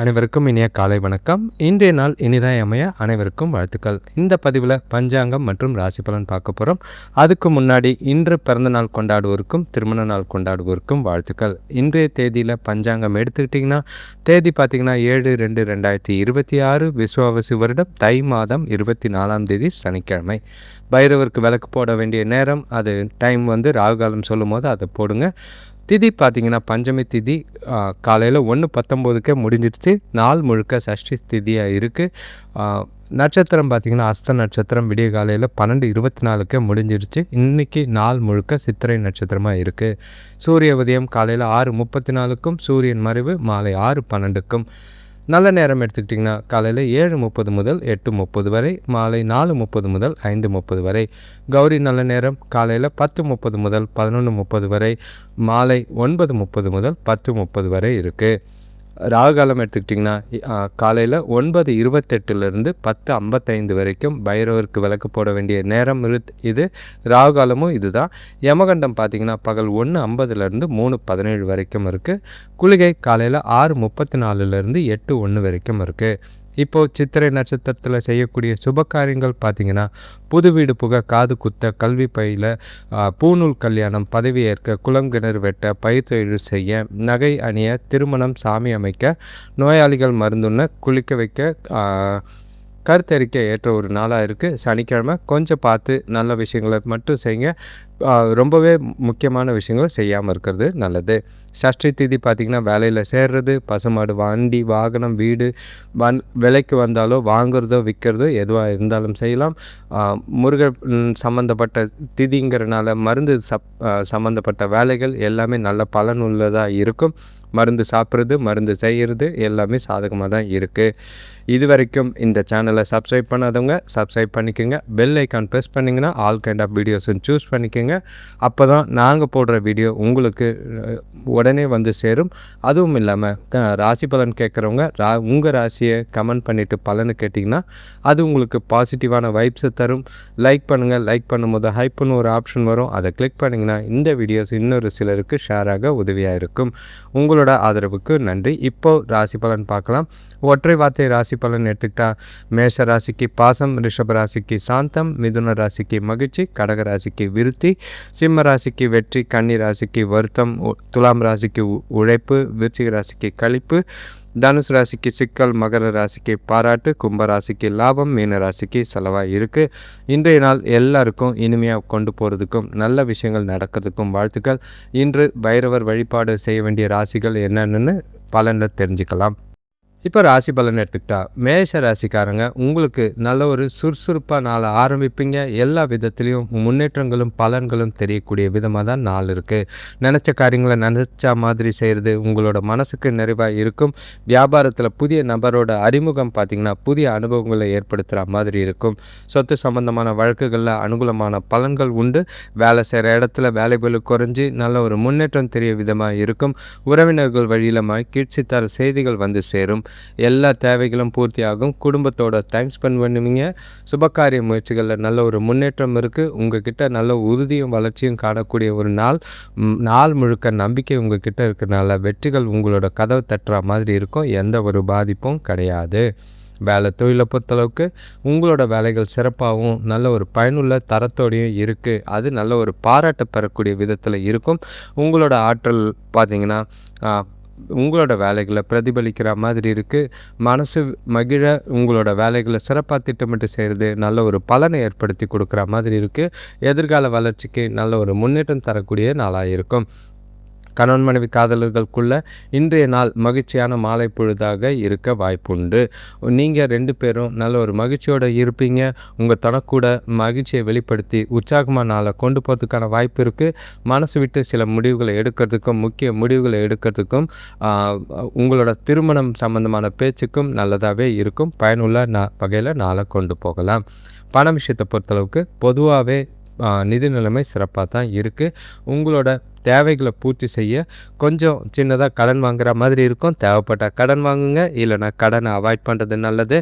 அனைவருக்கும் இனிய காலை வணக்கம். இன்றைய நாள் இனிதாய் அமைய அனைவருக்கும் வாழ்த்துக்கள். இந்த பதிவில் பஞ்சாங்கம் மற்றும் ராசி பலன் பார்க்க போகிறோம் அதுக்கு முன்னாடி இன்று பிறந்த நாள் கொண்டாடுவோருக்கும் திருமண நாள் கொண்டாடுவோருக்கும் வாழ்த்துக்கள். இன்றைய தேதியில் பஞ்சாங்கம் எடுத்துக்கிட்டிங்கன்னா தேதி பார்த்திங்கன்னா ஏழு ரெண்டு ரெண்டாயிரத்தி இருபத்தி ஆறு விஸ்வாவசி வருடம் தை மாதம் இருபத்தி நாலாம் தேதி சனிக்கிழமை. பைரவருக்கு விளக்கு போட வேண்டிய நேரம் அது டைம் வந்து ராகுகாலம் சொல்லும் போது அதை போடுங்க. திதி பார்த்தீங்கன்னா பஞ்சமி திதி காலையில் ஒன்று பத்தொம்போதுக்கே முடிஞ்சிடுச்சு. நாள் முழுக்க சஷ்டி திதியாக இருக்குது நட்சத்திரம் பார்த்திங்கன்னா அஸ்த நட்சத்திரம் விடிய காலையில் பன்னெண்டு இருபத்தி நாலுக்கே முடிஞ்சிடுச்சு. இன்றைக்கி நாள் முழுக்க சித்திரை நட்சத்திரமாக இருக்குது சூரிய உதயம் காலையில் ஆறு முப்பத்தி நாலுக்கும் சூரியன் மறைவு மாலை ஆறு பன்னெண்டுக்கும். நல்ல நேரம் எடுத்துக்கிட்டிங்கன்னா காலையில் ஏழு முப்பது முதல் எட்டு முப்பது வரை மாலை நாலு முப்பது முதல் ஐந்து முப்பது வரை. கௌரி நல்ல நேரம். காலையில் பத்து முப்பது முதல் பதினொன்று முப்பது வரை மாலை ஒன்பது முப்பது முதல் பத்து முப்பது வரை இருக்குது ராகுகாலம் எடுத்துக்கிட்டிங்கன்னா காலையில் ஒன்பது இருபத்தெட்டுலேருந்து பத்து ஐம்பத்தைந்து வரைக்கும் பைரவருக்கு விளக்கு போட வேண்டிய நேரம் இது ராகுகாலமும் இதுதான். யமகண்டம் பார்த்திங்கன்னா பகல் ஒன்று ஐம்பதுலேருந்து மூணு பதினேழு வரைக்கும் இருக்குது குளிகை காலையில் ஆறு முப்பத்தி நாலுலேருந்து எட்டு ஒன்று வரைக்கும் இருக்குது இப்போது சித்திரை நட்சத்திரத்தில் செய்யக்கூடிய சுப காரியங்கள் பார்த்திங்கன்னா புது வீடு புக காது குத்த கல்வி பயில பூநூல் கல்யாணம் பதவி ஏற்க குளங்கிணறு வெட்ட பயிர் தொழில் செய்ய நகை அணிய திருமணம் சாமி அமைக்க நோயாளிகள் மருந்துண்ண குளிக்க வைக்க கருத்தரிக்க ஏற்ற ஒரு நாளாக இருக்குது சனிக்கிழமை கொஞ்சம் பார்த்து நல்ல விஷயங்களை மட்டும் செய்யுங்க. ரொம்பவே முக்கியமான விஷயங்களை செய்யாமல் இருக்கிறது நல்லது. சஷ்டி திதி பார்த்திங்கன்னா வேலையில் சேர்றது பசுமாடு வண்டி வாகனம் வீடு வன் விலைக்கு வந்தாலோ வாங்குறதோ விற்கிறதோ எதுவாக இருந்தாலும் செய்யலாம். முருக சம்மந்தப்பட்ட திதிங்கிறனால மருந்து சப் சம்மந்தப்பட்ட வேலைகள் எல்லாமே நல்ல பலன் உள்ளதாக இருக்கும். மருந்து சாப்பிட்றது மருந்து செய்கிறது எல்லாமே சாதகமாக தான் இருக்குது இது வரைக்கும் இந்த சேனலை சப்ஸ்கிரைப் பண்ணாதவங்க சப்ஸ்கிரைப் பண்ணிக்கோங்க. பெல் ஐக்கான் ப்ரெஸ் பண்ணிங்கன்னா ஆல் கைண்ட் ஆஃப் வீடியோஸும் சூஸ் பண்ணிக்கோங்க. அப்போ தான் நாங்கள் போடுற வீடியோ உங்களுக்கு உடனே வந்து சேரும். அதுவும் இல்லாமல் ராசி பலன் கேட்குறவங்க ரா உங்கள் ராசியை கமெண்ட் பண்ணிவிட்டு பலனு கேட்டிங்கன்னா அது உங்களுக்கு பாசிட்டிவான வைப்ஸை தரும். லைக் பண்ணுங்கள் லைக் பண்ணும்போது ஹைப்புன்னு ஒரு ஆப்ஷன் வரும். அதை கிளிக் பண்ணிங்கன்னா இந்த வீடியோஸ் இன்னொரு சிலருக்கு ஷேராக உதவியாக இருக்கும். உங்களோட ஆதரவுக்கு நன்றி. இப்போது ராசி பலன் பார்க்கலாம். ஒற்றை வார்த்தை ராசி பலன் எடுத்துக்கிட்டா மேஷ ராசிக்கு பாசம் ரிஷப ராசிக்கு சாந்தம் மிதுன ராசிக்கு மகிழ்ச்சி கடக ராசிக்கு விருத்தி சிம்ம ராசிக்கு வெற்றி கன்னி ராசிக்கு வருத்தம் துலாம் ராசிக்கு உழைப்பு விருச்சிக ராசிக்கு கழிப்பு தனுசு ராசிக்கு சிக்கல் மகர ராசிக்கு பாராட்டு கும்ப ராசிக்கு லாபம் மீன ராசிக்கு செலவாக இருக்குது இன்றைய நாள் எல்லாருக்கும் இனிமையாக கொண்டு போகிறதுக்கும் நல்ல விஷயங்கள் நடக்கிறதுக்கும் வாழ்த்துக்கள். இன்று பைரவர் வழிபாடு செய்ய வேண்டிய ராசிகள் என்னென்னு பலனில் தெரிஞ்சுக்கலாம். இப்போ ராசி பலன் எடுத்துக்கிட்டா மேஷ ராசிக்காரங்க உங்களுக்கு நல்ல ஒரு சுறுசுறுப்பாக நாளை ஆரம்பிப்பீங்க. எல்லா விதத்துலேயும் முன்னேற்றங்களும் பலன்களும் தெரியக்கூடிய விதமாக தான் நாள் இருக்குது நினச்ச காரியங்களை நினச்சா மாதிரி செய்கிறது உங்களோட மனசுக்கு நிறைவாக இருக்கும். வியாபாரத்தில் புதிய நபரோட அறிமுகம் பார்த்திங்கன்னா புதிய அனுபவங்களை ஏற்படுத்துகிற மாதிரி இருக்கும். சொத்து சம்பந்தமான வழக்குகளில் அனுகூலமான பலன்கள் உண்டு. வேலை செய்கிற இடத்துல வேலைகள் குறைஞ்சி நல்ல ஒரு முன்னேற்றம் தெரிய விதமாக இருக்கும். உறவினர்கள் வழியில் கீழ்ச்சித்தர செய்திகள் வந்து சேரும். எல்லா தேவைகளும் பூர்த்தியாகும். குடும்பத்தோட டைம் ஸ்பெண்ட் பண்ணுவீங்க. சுபகாரிய முயற்சிகளில் நல்ல ஒரு முன்னேற்றம் இருக்குது உங்ககிட்ட நல்ல உறுதியும் வளர்ச்சியும் காணக்கூடிய ஒரு நாள். நாள் முழுக்க நம்பிக்கை உங்ககிட்ட இருக்கிறனால வெற்றிகள் உங்களோட கதவை தட்டுற மாதிரி இருக்கும். எந்த ஒரு பாதிப்பும் கிடையாது. வேலை தொழிலை பொறுத்தளவுக்கு உங்களோட வேலைகள் சிறப்பாகவும் நல்ல ஒரு பயனுள்ள தரத்தோடையும் இருக்குது அது நல்ல ஒரு பாராட்ட பெறக்கூடிய விதத்தில் இருக்கும். உங்களோட ஆற்றல் பார்த்திங்கன்னா உங்களோட வேலைகளை பிரதிபலிக்கிற மாதிரி இருக்குது மனசு மகிழ உங்களோட வேலைகளை சிறப்பாக திட்டமிட்டு செய்கிறது நல்ல ஒரு பலனை ஏற்படுத்தி கொடுக்குற மாதிரி இருக்குது எதிர்கால வளர்ச்சிக்கு நல்ல ஒரு முன்னேற்றம் தரக்கூடிய நாளாக இருக்கும். கணவன் மனைவி காதலர்களுக்குள்ள இன்றைய நாள் மகிழ்ச்சியான மாலை பொழுதாக இருக்க வாய்ப்புண்டு. நீங்கள் ரெண்டு பேரும் நல்ல ஒரு மகிழ்ச்சியோடு இருப்பீங்க. உங்கள் தனக்கூட மகிழ்ச்சியை வெளிப்படுத்தி உற்சாகமான நாளை கொண்டு போகிறதுக்கான வாய்ப்பு இருக்குது மனசு விட்டு சில முடிவுகளை எடுக்கிறதுக்கும் முக்கிய முடிவுகளை எடுக்கிறதுக்கும் உங்களோட திருமணம் சம்பந்தமான பேச்சுக்கும் நல்லதாகவே இருக்கும். பயனுள்ள நா வகையில் நாளை கொண்டு போகலாம். பண விஷயத்தை பொறுத்தளவுக்கு பொதுவாகவே நிதி நிலைமை சிறப்பாக தான் இருக்குது உங்களோட தேவைகளை பூர்த்தி செய்ய கொஞ்சம் சின்னதாக கடன் வாங்குற மாதிரி இருக்கும். தேவைப்பட்ட கடன் வாங்குங்க. இல்லைனா கடனை அவாய்ட் பண்ணுறது நல்லது.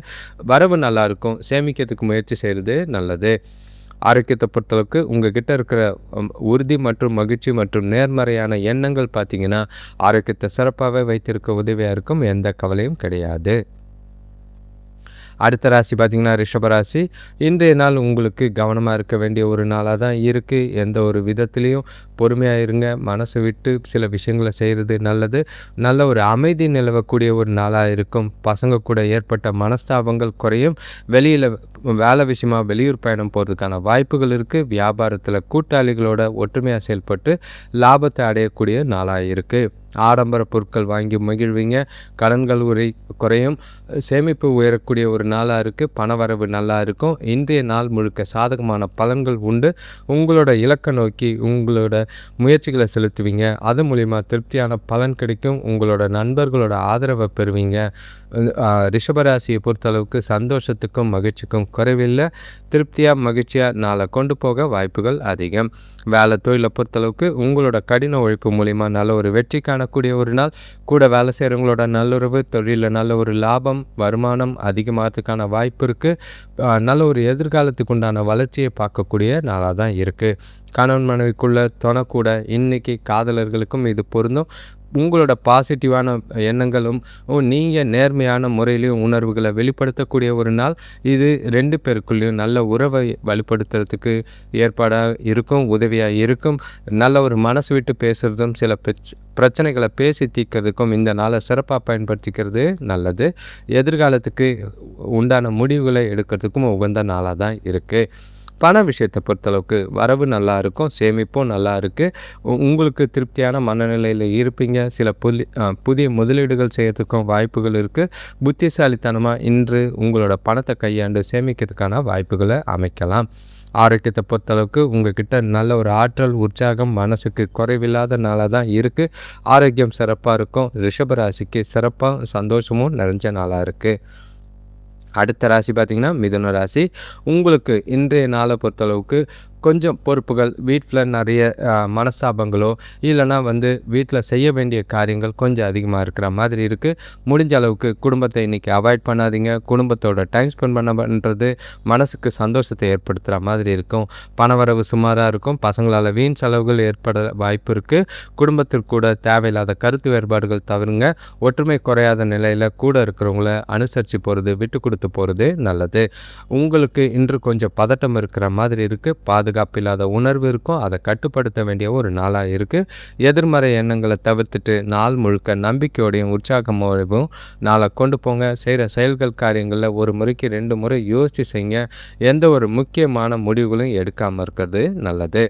வரவு நல்லாயிருக்கும் சேமிக்கிறதுக்கு முயற்சி செய்கிறது நல்லது. ஆரோக்கியத்தை பொறுத்தளவுக்கு உங்ககிட்ட இருக்கிற உறுதி மற்றும் மகிழ்ச்சி மற்றும் நேர்மறையான எண்ணங்கள் பார்த்தீங்கன்னா ஆரோக்கியத்தை சிறப்பாகவே வைத்திருக்க உதவியாக இருக்கும். எந்த கவலையும் கிடையாது. அடுத்த ராசி பார்த்திங்கன்னா ரிஷபராசி இன்றைய நாள் உங்களுக்கு கவனமாக இருக்க வேண்டிய ஒரு நாளாக தான் இருக்குது எந்த ஒரு விதத்துலேயும் பொறுமையாக இருங்க. மனசை விட்டு சில விஷயங்களை செய்கிறது நல்லது. நல்ல ஒரு அமைதி நிலவக்கூடிய ஒரு நாளாக இருக்கும். பசங்க கூட ஏற்பட்ட மனஸ்தாபங்கள் குறையும். வெளியில் வேலை விஷயமா வெளியூர் பயணம் போகிறதுக்கான வாய்ப்புகள் இருக்குது வியாபாரத்தில் கூட்டாளிகளோட ஒற்றுமையாக செயல்பட்டு லாபத்தை அடையக்கூடிய நாளாக இருக்குது ஆடம்பர பொருட்கள் வாங்கி மகிழ்வீங்க. கடன்கள் உரை குறையும். சேமிப்பு உயரக்கூடிய ஒரு நாளாக இருக்குது பணவரவு நல்லா இருக்கும். இன்றைய நாள் முழுக்க சாதகமான பலன்கள் உண்டு. உங்களோட இலக்கை நோக்கி உங்களோட முயற்சிகளை செலுத்துவீங்க. அது மூலிமா திருப்தியான பலன் கிடைக்கும். உங்களோட நண்பர்களோட ஆதரவை பெறுவீங்க. ரிஷபராசியை பொறுத்தளவுக்கு சந்தோஷத்துக்கும் மகிழ்ச்சிக்கும் குறைவில்லை. திருப்தியாக மகிழ்ச்சியாக நாளை கொண்டு போக வாய்ப்புகள் அதிகம். வேலை தொழிலை பொறுத்தளவுக்கு உங்களோட கடின உழைப்பு மூலிமா நல்ல ஒரு வெற்றிக்கான காணக்கூடிய ஒரு நாள் கூட வேலை செய்கிறவங்களோட நல்லுறவு தொழிலில் நல்ல ஒரு லாபம் வருமானம் அதிகமாகிறதுக்கான வாய்ப்பு இருக்குது நல்ல ஒரு எதிர்காலத்துக்கு உண்டான வளர்ச்சியை பார்க்கக்கூடிய நாளாக தான் இருக்குது கணவன் மனைவிக்குள்ளே தொணக்கூட இன்றைக்கி இன்னைக்கு காதலர்களுக்கும் இது பொருந்தும். உங்களோட பாசிட்டிவான எண்ணங்களும் நீங்கள் நேர்மையான முறையிலையும் உணர்வுகளை வெளிப்படுத்தக்கூடிய ஒரு நாள். இது ரெண்டு பேருக்குள்ளேயும் நல்ல உறவை வலுப்படுத்துறதுக்கு ஏற்பாடாக இருக்கும் உதவியாக இருக்கும். நல்ல ஒரு மனசு விட்டு பேசுகிறதும் சில பிரச்சனைகளை பேசி தீர்க்கிறதுக்கும் இந்த நாளை சிறப்பாக பயன்படுத்திக்கிறது நல்லது. எதிர்காலத்துக்கு உண்டான முடிவுகளை எடுக்கிறதுக்கும் உகந்த நாளாக தான் இருக்குது பண விஷயத்தை பொறுத்தளவுக்கு வரவு நல்லா இருக்கும் சேமிப்பும் நல்லா இருக்குது உங்களுக்கு திருப்தியான மனநிலையில் இருப்பீங்க. சில புதி புதிய முதலீடுகள் செய்யறதுக்கும் வாய்ப்புகள் இருக்குது புத்திசாலித்தனமாக இன்று உங்களோட பணத்தை கையாண்டு சேமிக்கிறதுக்கான வாய்ப்புகளை அமைக்கலாம். ஆரோக்கியத்தை பொறுத்தளவுக்கு உங்ககிட்ட நல்ல ஒரு ஆற்றல் உற்சாகம் மனசுக்கு குறைவில்லாத நாளாக தான் இருக்குது ஆரோக்கியம் சிறப்பாக இருக்கும். ரிஷபராசிக்கு சிறப்பாக சந்தோஷமும் நிறைஞ்ச நாளாக இருக்குது அடுத்த ராசி பார்த்திங்கன்னா மிதுன ராசி. உங்களுக்கு இன்றைய நாளை பொறுத்தளவுக்கு கொஞ்சம் பொறுப்புகள் வீட்டில் நிறைய மனஸ்தாபங்களோ இல்லைனா வந்து வீட்டில் செய்ய வேண்டிய காரியங்கள் கொஞ்சம் அதிகமாக இருக்கிற மாதிரி இருக்குது முடிஞ்ச அளவுக்கு குடும்பத்தை இன்றைக்கி அவாய்ட் பண்ணாதீங்க. குடும்பத்தோட டைம் ஸ்பெண்ட் பண்ண பண்ணுறது மனசுக்கு சந்தோஷத்தை ஏற்படுத்துகிற மாதிரி இருக்கும். பணவரவு சுமாராக இருக்கும். பசங்களால் வீண் செலவுகள் ஏற்பட வாய்ப்பு இருக்குது குடும்பத்திற்கு கூட தேவையில்லாத கருத்து வேறுபாடுகள் தவிருங்க ஒற்றுமை குறையாத நிலையில் கூட இருக்கிறவங்கள அனுசரித்து போகிறது விட்டு கொடுத்து போகிறது நல்லது. உங்களுக்கு இன்று கொஞ்சம் பதட்டம் இருக்கிற மாதிரி இருக்குது பாதுகாப்பு இல்லாத உணர்வு இருக்கும். அதை கட்டுப்படுத்த வேண்டிய ஒரு நாளாக இருக்குது எதிர்மறை எண்ணங்களை தவிர்த்துட்டு நாள் முழுக்க நம்பிக்கையோடையும் உற்சாகமோடையும் நாளை கொண்டு போங்க. செய்கிற செயல்கள் காரியங்களில் ஒரு முறைக்கு ரெண்டு முறை யோசித்து செய்யுங்க. எந்த ஒரு முக்கியமான முடிவுகளும் எடுக்காமல் இருக்கிறது நல்லது.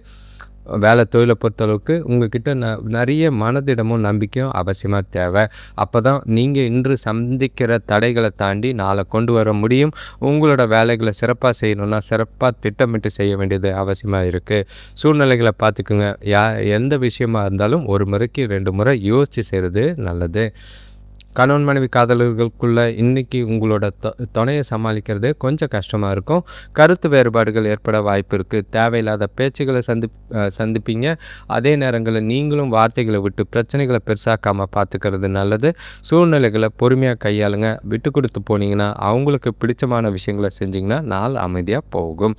வேலை தொழிலை பொறுத்தளவுக்கு உங்ககிட்ட ந நிறைய மனதிடமும் நம்பிக்கையும் அவசியமாக தேவை. அப்போ தான் நீங்கள் இன்று சந்திக்கிற தடைகளை தாண்டி நாளை கொண்டு வர முடியும். உங்களோட வேலைகளை சிறப்பாக செய்யணும்னா சிறப்பாக திட்டமிட்டு செய்ய வேண்டியது அவசியமாக இருக்குது சூழ்நிலைகளை பார்த்துக்குங்க. யா எந்த விஷயமா இருந்தாலும் ஒரு முறைக்கு ரெண்டு முறை யோசித்து செய்கிறது நல்லது. கணவன் மனைவி காதலர்களுக்குள்ள இன்னைக்கு உங்களோட தொ துணையை சமாளிக்கிறது கொஞ்சம் கஷ்டமாக இருக்கும். கருத்து வேறுபாடுகள் ஏற்பட வாய்ப்பு இருக்குது தேவையில்லாத பேச்சுகளை சந்தி சந்திப்பீங்க. அதே நேரங்களில் நீங்களும் வார்த்தைகளை விட்டு பிரச்சனைகளை பெருசாக்காமல் பார்த்துக்கிறது நல்லது. சூழ்நிலைகளை பொறுமையாக கையாளுங்க. விட்டு கொடுத்து போனீங்கன்னா அவங்களுக்கு பிடிச்சமான விஷயங்களை செஞ்சிங்கன்னா நாள் அமைதியாக போகும்.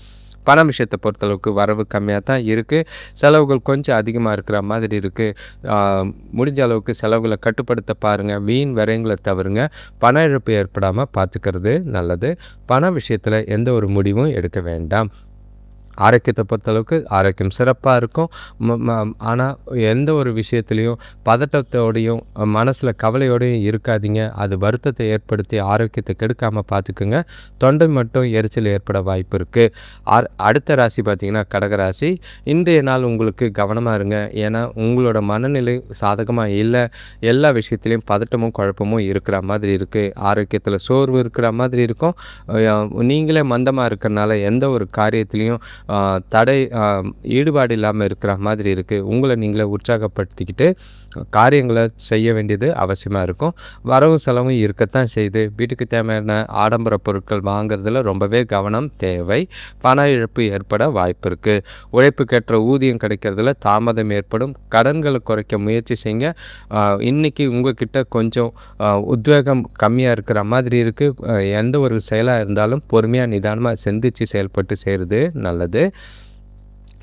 பண விஷயத்தை பொறுத்தளவுக்கு வரவு கம்மியாக தான் இருக்குது செலவுகள் கொஞ்சம் அதிகமாக இருக்கிற மாதிரி இருக்குது முடிஞ்ச அளவுக்கு செலவுகளை கட்டுப்படுத்த பாருங்கள் வீண் விரயங்களை தவிருங்க பண இழப்பு ஏற்படாமல் பார்த்துக்கிறது நல்லது. பண விஷயத்தில் எந்த ஒரு முடிவும் எடுக்க வேண்டாம். ஆரோக்கியத்தை பொறுத்தளவுக்கு ஆரோக்கியம் சிறப்பாக இருக்கும். ஆனால் எந்த ஒரு விஷயத்துலையும் பதட்டத்தோடையும் மனசில் கவலையோடையும் இருக்காதீங்க. அது வருத்தத்தை ஏற்படுத்தி ஆரோக்கியத்தை கெடுக்காமல் பார்த்துக்குங்க தொண்டை மட்டும் எரிச்சல் ஏற்பட வாய்ப்பு இருக்குது அடுத்த ராசி பார்த்திங்கன்னா கடகராசி இன்றைய நாள் உங்களுக்கு கவனமாக இருங்க. ஏன்னா உங்களோட மனநிலை சாதகமாக இல்லை. எல்லா விஷயத்துலையும் பதட்டமும் குழப்பமும் இருக்கிற மாதிரி இருக்குது ஆரோக்கியத்தில் சோர்வு இருக்கிற மாதிரி இருக்கும். நீங்களே மந்தமாக இருக்கிறனால எந்த ஒரு காரியத்துலேயும் தடை ஈடுபாடு இல்லாமல் இருக்கிற மாதிரி இருக்குது உங்களை நீங்களே உற்சாகப்படுத்திக்கிட்டு காரியங்களை செய்ய வேண்டியது அவசியமாக இருக்கும். வரவும் செலவும் இருக்கத்தான் செய்யுது. வீட்டுக்கு தேவையான ஆடம்பர பொருட்கள் வாங்குறதுல ரொம்பவே கவனம் தேவை. பண இழப்பு ஏற்பட வாய்ப்பு இருக்குது உழைப்புக்கேற்ற ஊதியம் கிடைக்கிறதுல தாமதம் ஏற்படும். கடன்களை குறைக்க முயற்சி செய்யுங்க. இன்றைக்கி உங்ககிட்ட கொஞ்சம் உத்வேகம் கம்மியாக இருக்கிற மாதிரி இருக்குது எந்த ஒரு செயலாக இருந்தாலும் பொறுமையாக நிதானமாக சிந்திச்சு செயல்பட்டு செய்கிறது நல்லது. நல்லது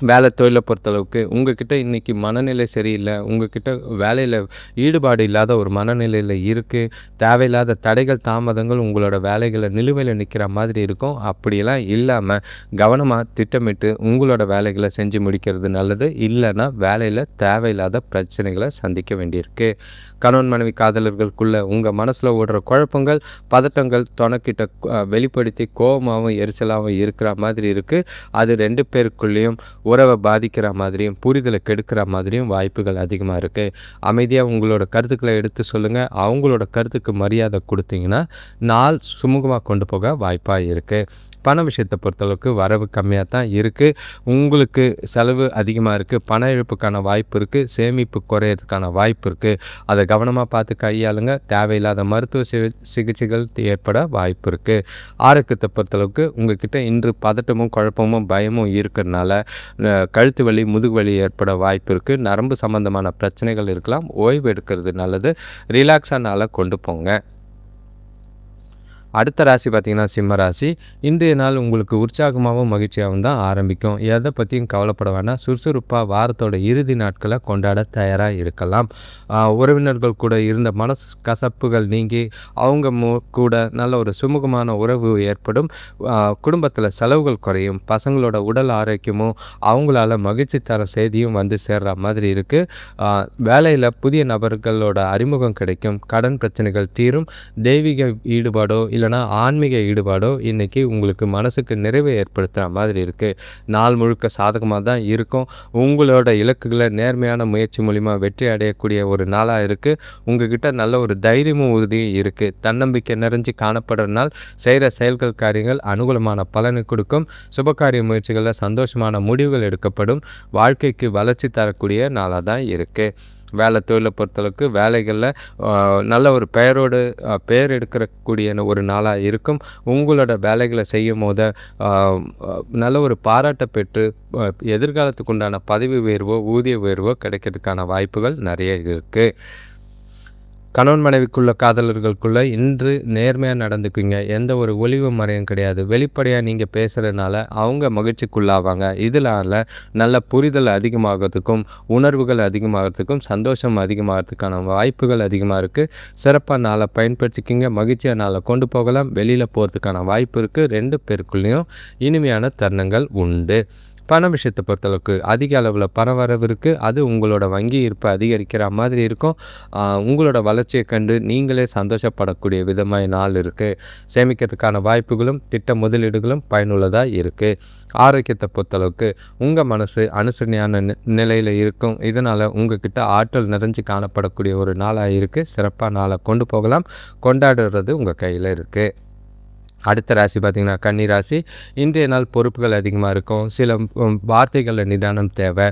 வேலை தொழிலை பொறுத்தளவுக்கு உங்ககிட்ட இன்றைக்கி மனநிலை சரியில்லை உங்ககிட்ட வேலையில் ஈடுபாடு இல்லாத ஒரு மனநிலையில் இருக்குது தேவையில்லாத தடைகள் தாமதங்கள் உங்களோட வேலைகளை நிலுவையில் நிற்கிற மாதிரி இருக்கும். அப்படியெல்லாம் இல்லாமல் கவனமாக திட்டமிட்டு உங்களோட வேலைகளை செஞ்சு முடிக்கிறது நல்லது. இல்லைன்னா வேலையில் தேவையில்லாத பிரச்சனைகளை சந்திக்க வேண்டியிருக்கு. கணவன் மனைவி காதலர்களுக்குள்ளே உங்கள் மனசில் ஓடுற குழப்பங்கள் பதட்டங்கள் தொணக்கிட்ட வெளிப்படுத்தி கோபமாகவும் எரிச்சலாகவும் இருக்கிற மாதிரி இருக்குது அது ரெண்டு பேருக்குள்ளேயும் உறவை பாதிக்கிற மாதிரியும் புரிதலை கெடுக்கிற மாதிரியும் வாய்ப்புகள் அதிகமாக இருக்குது அமைதியாக உங்களோட கருத்துக்களை எடுத்து சொல்லுங்கள் அவங்களோட கருத்துக்கு மரியாதை கொடுத்தீங்கன்னா நாள் சுமூகமாக கொண்டு போக வாய்ப்பாக இருக்குது பண விஷயத்தை பொறுத்தளவுக்கு வரவு கம்மியாக தான் இருக்குது உங்களுக்கு செலவு அதிகமாக இருக்குது பண இழப்புக்கான வாய்ப்பு இருக்குது சேமிப்பு குறையிறதுக்கான வாய்ப்பு இருக்குது அதை கவனமாக பார்த்து கையாளுங்க. தேவையில்லாத மருத்துவ சிகிச்சைகள் ஏற்பட வாய்ப்பு இருக்குது ஆரோக்கியத்தை பொறுத்தளவுக்கு உங்ககிட்ட இன்று பதட்டமும் குழப்பமும் பயமும் இருக்கிறதுனால கழுத்து வலி முதுகு வலி ஏற்பட வாய்ப்பு இருக்குது நரம்பு சம்மந்தமான பிரச்சனைகள் இருக்கலாம். ஓய்வு எடுக்கிறது நல்லது. ரிலாக்ஸானால் கொண்டு போங்க. அடுத்த ராசி பார்த்திங்கன்னா சிம்ம ராசி. இன்றைய நாள் உங்களுக்கு உற்சாகமாகவும் மகிழ்ச்சியாகவும் தான் ஆரம்பிக்கும். எதை பற்றியும் கவலைப்பட வேணாம் சுறுசுறுப்பாக வாரத்தோட இறுதி நாட்களை கொண்டாட தயாராக இருக்கலாம். உறவினர்கள் கூட இருந்த மனசு கசப்புகள் நீங்கி அவங்க கூட நல்ல ஒரு சுமூகமான உறவு ஏற்படும். குடும்பத்தில் செலவுகள் குறையும். பசங்களோட உடல் ஆரோக்கியமும் அவங்களால மகிழ்ச்சி தர செய்தியும் வந்து சேர்ற மாதிரி இருக்குது வேலையில் புதிய நபர்களோட அறிமுகம் கிடைக்கும். கடன் பிரச்சனைகள் தீரும். தெய்வீக ஈடுபாடோ இல்லை இல்லைனா ஆன்மீக ஈடுபாடோ இன்றைக்கி உங்களுக்கு மனசுக்கு நிறைவை ஏற்படுத்துகிற மாதிரி இருக்குது நாள் முழுக்க சாதகமாக தான் இருக்கும். உங்களோட இலக்குகளை நேர்மையான முயற்சி மூலிமா வெற்றி அடையக்கூடிய ஒரு நாளாக இருக்குது உங்ககிட்ட நல்ல ஒரு தைரியமும் உறுதியும் இருக்குது தன்னம்பிக்கை நிறைஞ்சு காணப்படுற நாள் செய்கிற செயல்கள் காரியங்கள் அனுகூலமான பலனை கொடுக்கும். சுபகாரிய முயற்சிகளில் சந்தோஷமான முடிவுகள் எடுக்கப்படும். வாழ்க்கைக்கு வளர்ச்சி தரக்கூடிய நாளாக தான் இருக்குது வேலை தொழிலை பொறுத்தளவுக்கு வேலைகளில் நல்ல ஒரு பெயரோடு பெயர் எடுக்கக்கூடிய ஒரு நாளாக இருக்கும். உங்களோட வேலைகளை செய்யும் போது நல்ல ஒரு பாராட்டை பெற்று எதிர்காலத்துக்கு உண்டான பதவி உயர்வோ ஊதிய உயர்வோ கிடைக்கிறதுக்கான வாய்ப்புகள் நிறைய இருக்குது கணவன் மனைவிக்குள்ள காதலர்களுக்குள்ளே இன்று நேர்மையாக நடந்துக்குங்க எந்த ஒரு ஒளிவு மறையும் கிடையாது. வெளிப்படையாக நீங்கள் பேசுகிறதுனால அவங்க மகிழ்ச்சிக்குள்ளாவாங்க. இதனால் நல்ல புரிதல் அதிகமாகிறதுக்கும் உணர்வுகள் அதிகமாகிறதுக்கும் சந்தோஷம் அதிகமாகிறதுக்கான வாய்ப்புகள் அதிகமாக இருக்குது சிறப்பாக நாளை பயன்படுத்திக்கிங்க. மகிழ்ச்சியாக நாளை கொண்டு போகலாம். வெளியில் போகிறதுக்கான வாய்ப்பு இருக்குது ரெண்டு பேருக்குள்ளேயும் இனிமையான தருணங்கள் உண்டு. பண விஷயத்தை பொறுத்தளவுக்கு அதிக அளவில் பண வரவு இருக்குது அது உங்களோட வங்கி இருப்பை அதிகரிக்கிற மாதிரி இருக்கும். உங்களோட வளர்ச்சியை கண்டு நீங்களே சந்தோஷப்படக்கூடிய விதமாக நாள் இருக்குது சேமிக்கிறதுக்கான வாய்ப்புகளும் திட்ட முதலீடுகளும் பயனுள்ளதாக இருக்குது ஆரோக்கியத்தை பொறுத்தளவுக்கு உங்கள் மனசு அனுசரணையான நிலையில் இருக்கும். இதனால் உங்ககிட்ட ஆற்றல் நிறைஞ்சு காணப்படக்கூடிய ஒரு நாளாக இருக்குது சிறப்பாக நாளை கொண்டு போகலாம். கொண்டாடுறது உங்கள் கையில் இருக்குது அடுத்த ராசி பார்த்திங்கன்னா கன்னி ராசி. இன்றைய நாள் பொறுப்புகள் அதிகமாக இருக்கும். சில வார்த்தைகளில் நிதானம் தேவை.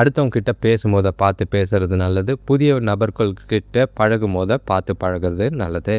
அடுத்தவங்க பேசும் பேசும்போதை பார்த்து பேசுகிறது நல்லது. புதிய நபர்கள்கிட்ட பழகும் போதை பார்த்து பழகிறது நல்லது.